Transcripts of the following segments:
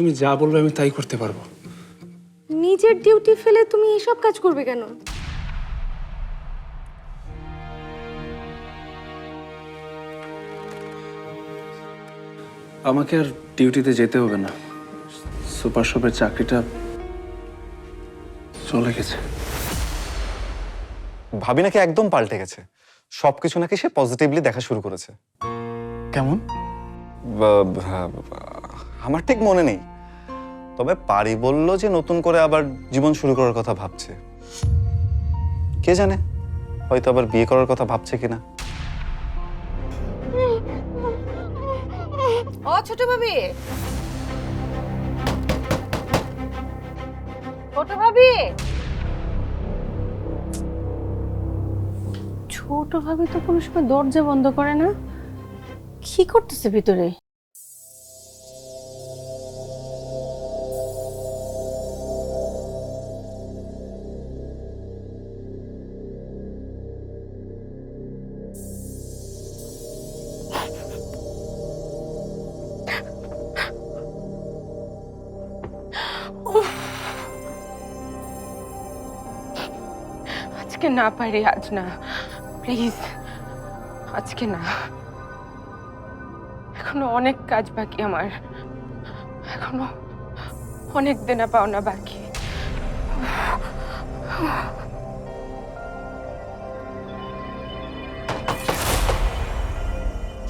তুমি যা বলবে আমি তাই করতে পারব। নিজের ডিউটি ফেলে তুমি এসব কাজ করবে কেন? আমাকে আর ডিউটিতে যেতে হবে না। সুপার শপের চাকরিটা চলে গেছে। ভাবি নাকি একদম পাল্টে গেছে। সবকিছু নাকি সে পজিটিভলি দেখা শুরু করেছে। কেমন? বা- আমার ঠিক মনে নেই। তবে পারি বলল যে নতুন করে আবার জীবন শুরু করার কথা ভাবছে। কে জানে? হয়তো আবার বিয়ে করার কথা ভাবছে কিনা। ও ছোট ভাবি। ছোট ভাবি। ছোট ভাবি তো কোনো সময় দরজা বন্ধ করে না। কি করতেছে ভিতরে? আজকে না পারি আজ না। প্লিজ আজকে না। এখনও অনেক কাজ বাকি আমার। এখনও অনেক দেনা পাওনা বাকি।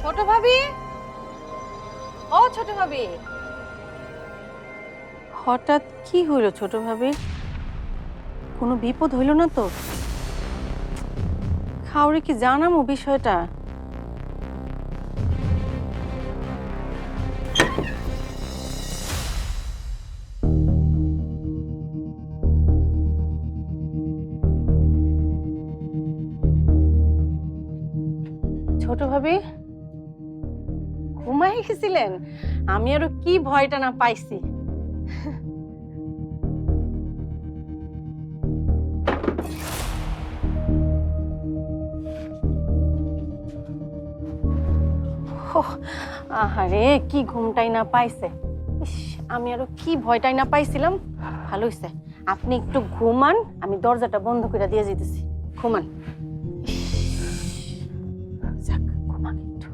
ছোট ভাবি? ও ছোট ভাবি। হঠাৎ কি হইল ছোট ভাবি? কোনো বিপদ হইল না তো? খাওরে কি জানামো বিষয়টা? ছোট ভাবি ঘুমাই গেছিলেন? আমি আরও কি ভয়টা না পাইছি? আহারে কি ঘুমটাই না পাইছে। ইস, আমি আরও কি ভয়টাই না পাইছিলাম। ভালো হইছে। আপনি একটু ঘুমান আমি দরজাটা বন্ধ করে দিয়ে যেতেছি ঘুমান। যাক ঘুমান একটু।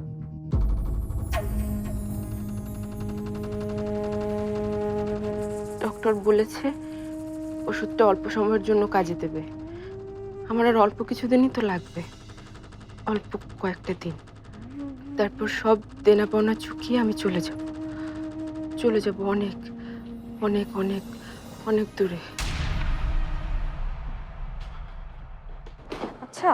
ডক্টর বলেছে ওষুধটা অল্প সময়ের জন্য কাজে দেবে। আমার আর অল্প কিছুদিনই তো লাগবে। অল্প কয়েকটা দিন। তারপর সব দেনা পাওনা চুকিয়ে আমি চলে যাব। চলে যাব অনেক অনেক অনেক অনেক দূরে। আচ্ছা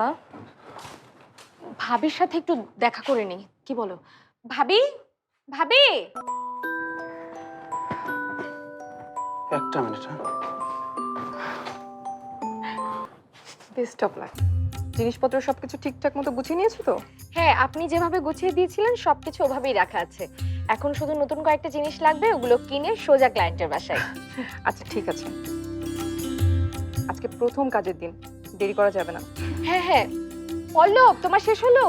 ভাবির সাথে একটু দেখা করে নি। কি বলো? ভাবি? ভাবি? একটা মিনিট হ্যাঁ। বেস্ট অফ লাক জিনিসপত্র সবকিছু ঠিকঠাক মতো গুছিয়ে নিয়েছো তো? হ্যাঁ আপনি যেভাবে গুছিয়ে দিয়েছিলেন সবকিছু ওভাবেই রাখা আছে। এখন শুধু নতুন কয়েকটা জিনিস লাগবে ওগুলো কিনে সোজা ক্লায়েন্টের বাসায়। আচ্ছা ঠিক আছে। আজকে প্রথম কাজের দিন দেরি করা যাবে না। হ্যাঁ হ্যাঁ। পল্লব তোমার শেষ হলো?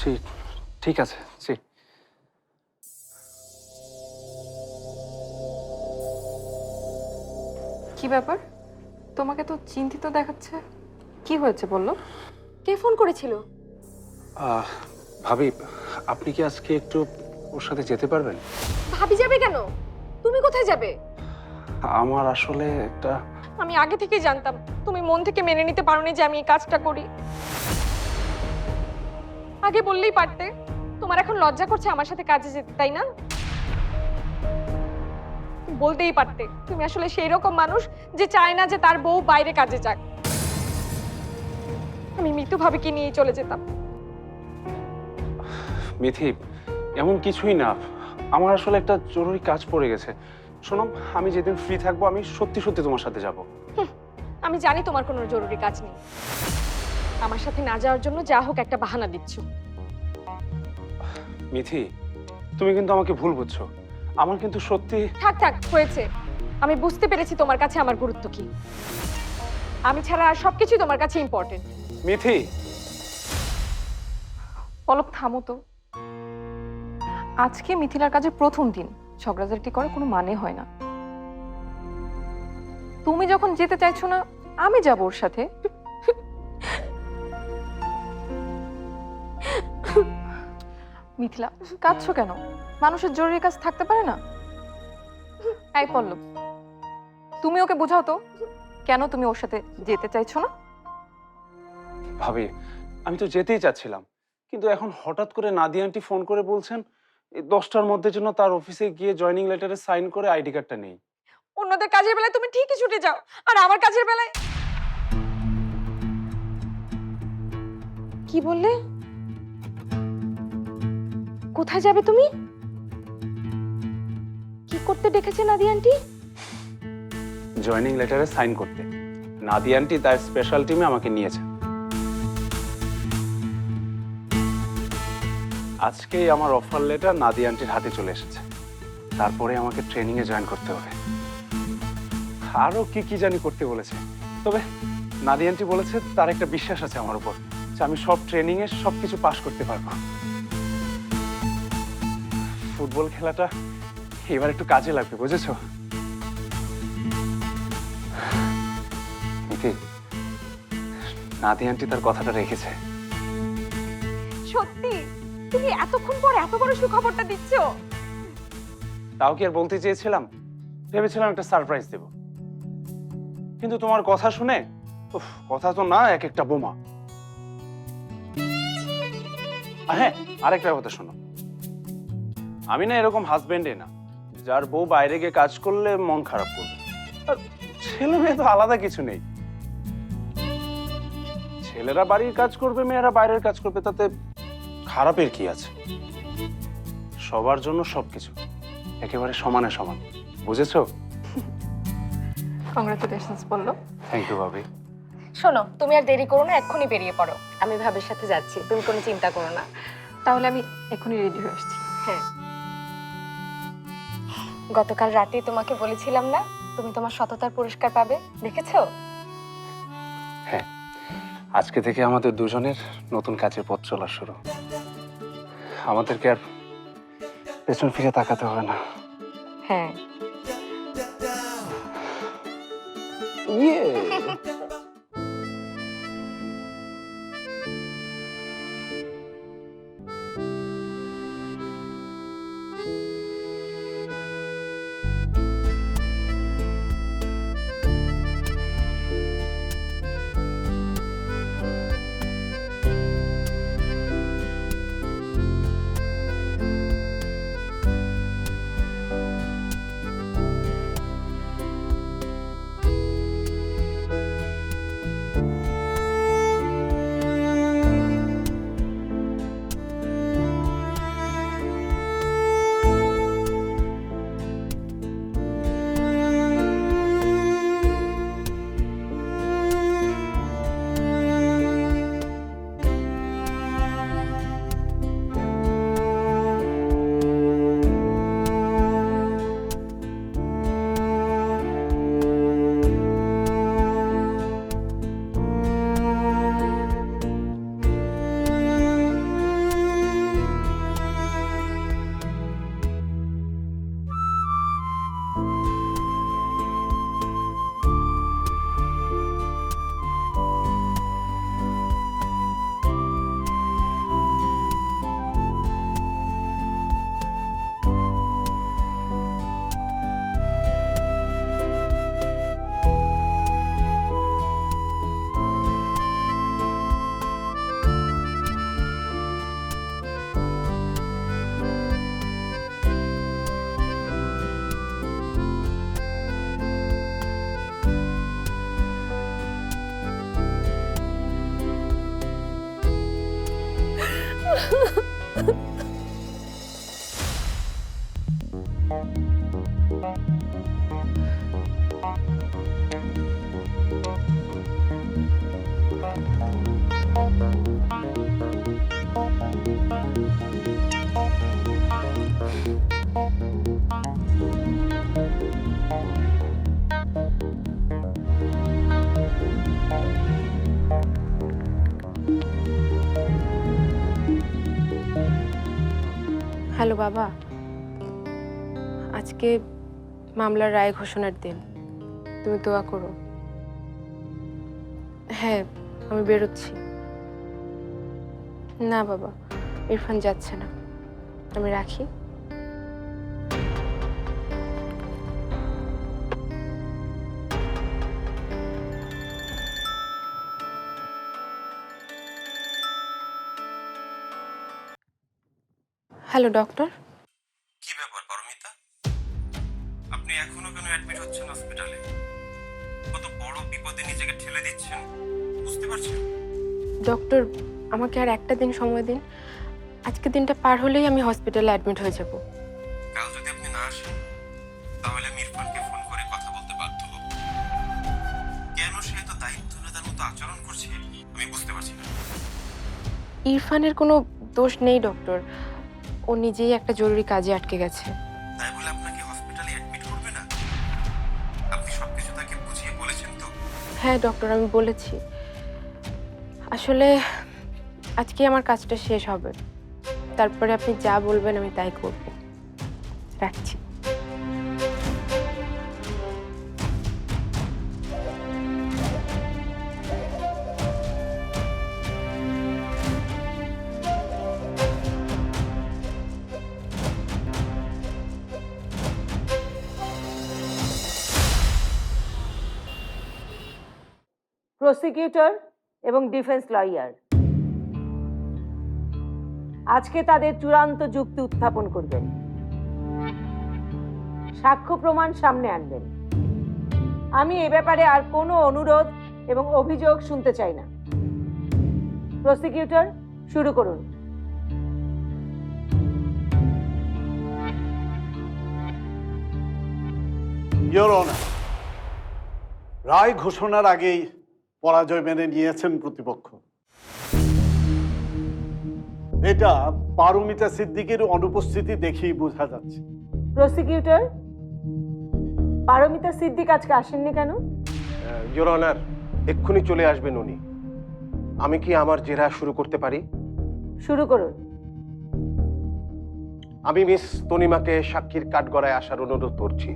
জি ঠিক আছে জি কি ব্যাপার? তোমাকে তো চিন্তিত দেখাচ্ছে। কি হয়েছে বলল? কে ফোন করেছিল? আহ, ভাবি আপনি কি আজকে একটু ওর সাথে যেতে পারবেন? ভাবি যাবে কেন? তুমি কোথায় যাবে? আমার আসলে একটা আমি আগে থেকে জানতাম তুমি মন থেকে মেনে নিতে পারোনি যে আমি এই কাজটা করি। আগে বললেই পারতে তোমার এখন লজ্জা করছে আমার সাথে কাজে যেতে তাই না? বলতেই পারতে তুমি আসলে সেই রকম মানুষ যে চায় না যে তার বউ বাইরে কাজে যাক। আমি মৃত্যু ভাবিকে নিয়ে চলে যেতাম। মিথি এমন কিছুই না। আমার আসলে একটা জরুরি কাজ পড়ে গেছে। শোনো আমি যেদিন ফ্রি থাকব আমি সত্যি সত্যি তোমার সাথে যাব। আমি জানি তোমার কোনো জরুরি কাজ নেই। আমার সাথে না যাওয়ার জন্য যা হোক একটা বাহানা দিচ্ছ। মিথি তুমি কিন্তু আমাকে ভুল বুঝছ। আমার কিন্তু সত্যি থাক থাক হয়েছে। আমি বুঝতে পেরেছি তোমার কাছে আমার গুরুত্ব কি। আমি ছাড়া আর সবকিছু তোমার কাছে ইম্পর্টেন্ট মিথি। পলক থামো তো। আজকে মিথিলার কাজে প্রথম দিন। ঝগড়াঝাটি করে কোনো মানে হয় না। তুমি যখন যেতে চাইছো না আমি যাব ওর সাথে। মিথিলা কাঁদছো কেন? মানুষের জরুরি কাজ থাকতে পারে না? এই পল্লব তুমি ওকে বোঝাও তো। কেন তুমি ওর সাথে যেতে চাইছো না? ভাবি আমি তো যেতেই চাচ্ছিলাম। কিন্তু এখন হঠাৎ করে নাদিয়া আন্টি ফোন করে বলছেন দশটার মধ্যে জন্য তার অফিসে গিয়ে জয়নিং লেটারে সাইন করে আইডি কার্ডটা নেই। অন্যদের কাজের বেলায় তুমি ঠিকই ছুটে যাও আর আমার কাজের বেলায় কি বললে? কোথায় যাবে তুমি? কি করতে ডেকেছে নাদি আন্টি জয়নিং লেটারে সাইন করতে। নাদিয়া আন্টি তার স্পেশাল টিমে আমাকে নিয়েছে। আজকেই আমার অফার লেটার নাদিয়া আন্টির হাতে চলে এসেছে। তারপরে আমাকে ট্রেনিং এ জয়েন করতে হবে। আরও কি কি জানি করতে বলেছে। তবে নাদিয়া আন্টি বলেছে, তার একটা বিশ্বাস আছে আমার উপর, যে আমি সব ট্রেনিং এ সবকিছু পাশ করতে পারব। ফুটবল খেলাটা এবার একটু কাজে লাগবে, বুঝেছ? নাদি আন্টি তার কথাটা রেখেছে। সত্যি? তুমি এতক্ষণ পর এত বড় সুখবরটা দিচ্ছ? তাও কি আর বলতে চেয়েছিলাম? ভেবেছিলাম একটা সারপ্রাইজ দেব। কিন্তু তোমার কথা শুনে উফ, কথা তো না এক একটা বোমা। আর হ্যাঁ আরেকটা কথা শোনো। আমি না এরকম হাজবেন্ডে না। যার বউ বাইরে গিয়ে কাজ করলে মন খারাপ করবে। ছেলে মেয়ে তো আলাদা কিছু নেই। ছেলেরা বাড়ির কাজ করবে মেয়েরা বাইরের কাজ করবে তাতে খারাপের কি আছে? সবার জন্য সবকিছু একেবারে সমানে সমান। বুঝেছ? কংগ্রাচুলেশনস বলল। থ্যাংক ইউ ভাবি। শোনো তুমি আর দেরি করো না এক্ষুনি বেরিয়ে পড়ো। আমি ভাবের সাথে যাচ্ছি তুমি কোনো চিন্তা করো না। তাহলে আমি এখনই রেডি হয়ে আসছি। হ্যাঁ। গতকাল রাতে তোমাকে বলেছিলাম না তুমি তোমার সততার পুরস্কার পাবে দেখেছ? আজকে থেকে আমাদের দুজনের নতুন কাজের পথ চলা শুরু। আমাদেরকে আর পেছন ফিরে তাকাতে হবে না। হ্যাঁ। হ্যালো, বাবা। আজকে মামলার রায় ঘোষণার দিন। তুমি দোয়া করো। হ্যাঁ আমি বেরোচ্ছি। না, বাবা, ইরফান যাচ্ছে না। আমি রাখি। হ্যালো ডক্টর কি ব্যাপার পারমিতা? আপনি এখনও কেন অ্যাডমিট হচ্ছেন হসপিটালে কত বড় বিপদে নিজেকে ঠেলে দিচ্ছেন বুঝতে পারছেন? ডক্টর আমাকে আর একটা দিন সময় দিন। আজকে দিনটা পার হলেই আমি হসপিটালে অ্যাডমিট হয়ে যাব। কাল যদি আপনি না আসেন তাহলে আমি ইরফানকে ফোন করে কথা বলতে বাধ্য হব। কেন সে এত দায়িত্ব নেতার মতো আচরণ করছে আমি বুঝতে পারছি না। ইরফানের কোনো দোষ নেই ডক্টর ও নিজেই একটা জরুরি কাজে আটকে গেছে। তাই বলে আপনাকে হসপিটালে অ্যাডমিট করবে না? আপনি সবকিছু তাকে বুঝিয়ে বলেছেন তো? হ্যাঁ ডক্টর আমি বলেছি। আসলে আজকে আমার কাজটা শেষ হবে। তারপরে আপনি যা বলবেন আমি তাই করব। রাখছি। প্রসিকিউটর এবং ডিফেন্স লয়ার আজকে তাদের চূড়ান্ত যুক্তি উত্থাপন করবেন। সাক্ষ্য প্রমাণ সামনে আনবেন। আমি এ ব্যাপারে আর কোনো অনুরোধ এবং অভিযোগ শুনতে চাই না। প্রসিকিউটর শুরু করুন। রায় ঘোষণার আগেই পরাজয় মেনে নিয়েছেন প্রতিপক্ষ। এটা পারমিতা সিদ্দিকের অনুপস্থিতি দেখেই বোঝা যাচ্ছে। প্রসিকিউটর পারমিতা সিদ্দিক আজকে আসেননি কেন? ইয়োর অনার এক্ষুনি চলে আসবেন উনি। আমি কি আমার জেরা শুরু করতে পারি? শুরু করুন। আমি মিস তনিমাকে সাক্ষীর কাঠগড়ায় আসার অনুরোধ করছি।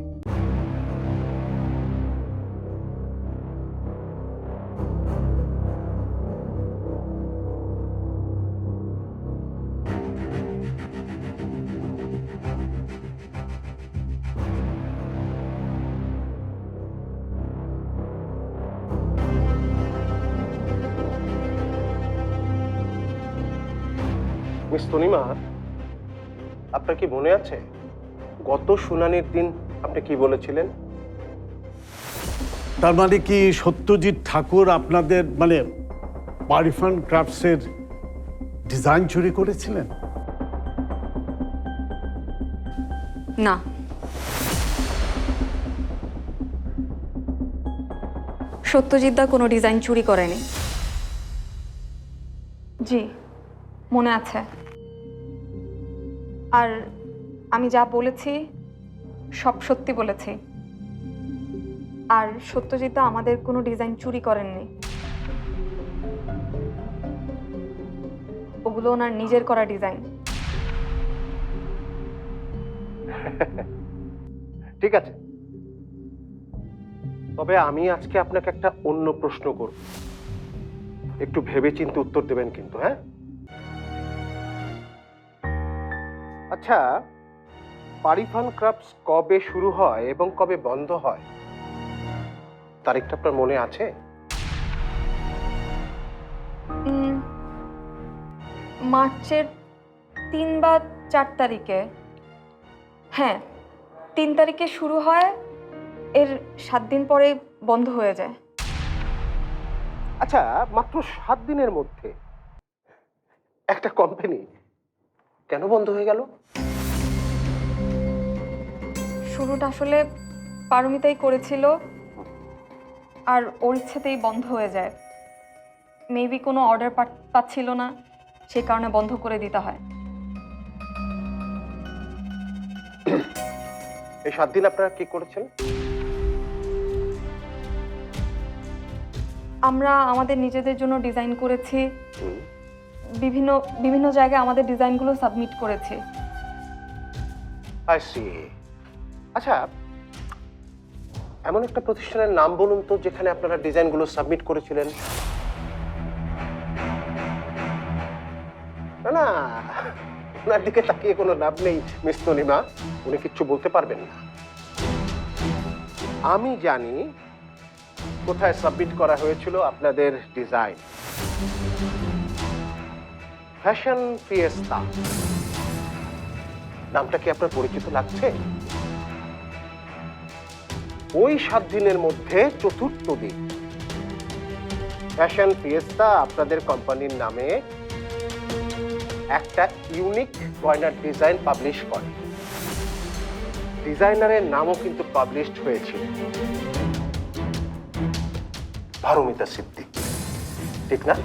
মিস তনিমা আপনার কি মনে আছে গত শুনানির দিন আপনি কি বলেছিলেন? তার মানে কি সত্যজিৎ ঠাকুর আপনাদের মানে পারিফান ক্রাফটসের ডিজাইন চুরি করেছিলেন? না। সত্যজিৎদা কোনো ডিজাইন চুরি করেনি। জি মনে আছে। আর আমি যা বলেছি, সব সত্যি বলেছি। আর সত্যজিৎদা আমাদের কোনো ডিজাইন চুরি করেননি। ওগুলো ওনার নিজের করা ডিজাইন। ঠিক আছে। তবে আমি আজকে আপনাকে একটা অন্য প্রশ্ন করব। একটু ভেবে চিন্তে উত্তর দেবেন কিন্তু হ্যাঁ? আচ্ছা পারিফান ক্রাফটস কবে শুরু হয় এবং কবে বন্ধ হয়? তারিখটা আপনার মনে আছে? মার্চের তিন বা চার তারিখে। হ্যাঁ তিন তারিখে শুরু হয় এর সাত দিন পরে বন্ধ হয়ে যায়। আচ্ছা মাত্র সাত দিনের মধ্যে। একটা কোম্পানি কেন বন্ধ হয়ে গেল? শুরুটা আসলে পারমিতাই করেছিল আর ওর ইচ্ছেতেই বন্ধ হয়ে যায়। মেবি কোনো অর্ডার পাচ্ছিল না সেই কারণে বন্ধ করে দিতে হয়। এই সাত দিন আপনারা কি করেছেন? আমরা আমাদের নিজেদের জন্য ডিজাইন করেছি। বিভিন্ন বিভিন্ন জায়গায় আমাদের ডিজাইনগুলো সাবমিট করেছে। আই সি আচ্ছা এমন একটা প্রতিষ্ঠানের নাম বলুন তো, যেখানে আপনারা ডিজাইনগুলো সাবমিট করেছিলেন। না না, ওনার দিকে তাকিয়ে কোনো লাভ নেই, মিস তনিমা উনি কিচ্ছু বলতে পারবেন না। আমি জানি কোথায় সাবমিট করা হয়েছিল আপনাদের ডিজাইন। Fashion Fiesta. নামটা কি আপনার পরিচিত লাগছে? ওই সাত দিনের মধ্যে চতুর্থ দিন। ফ্যাশন ফিয়েস্তা আপনাদের কোম্পানির নামে একটা ইউনিক গয়নার ডিজাইন পাবলিশ করে। ডিজাইনারের নামও কিন্তু পাবলিশড হয়েছে। পারমিতা সিদ্দিক, ঠিক না?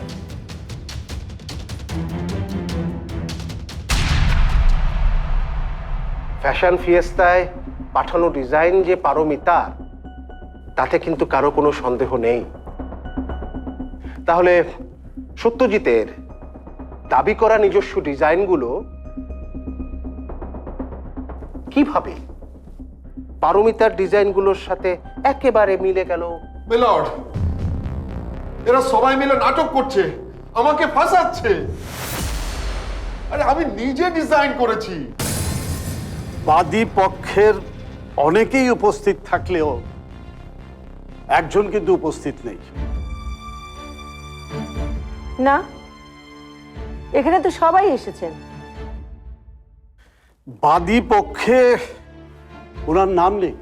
ফ্যাশন ফিয়েস্তায় পাঠানো ডিজাইন যে পারমিতা তাতে কিন্তু কারও কোনো সন্দেহ নেই। তাহলে সত্যজিতের দাবি করা নিজস্ব ডিজাইনগুলো কীভাবে? পারমিতার ডিজাইনগুলোর সাথে একেবারে মিলে গেল। এরা সবাই মিলে নাটক করছে, আমাকে ফাঁসাচ্ছে। আরে আমি নিজে ডিজাইন করেছি। বাদী পক্ষের অনেকেই উপস্থিত থাকলেও একজন কিন্তু উপস্থিত নেই। না এখানে তো সবাই এসেছেন। বাদী পক্ষে ওনার নাম নেই।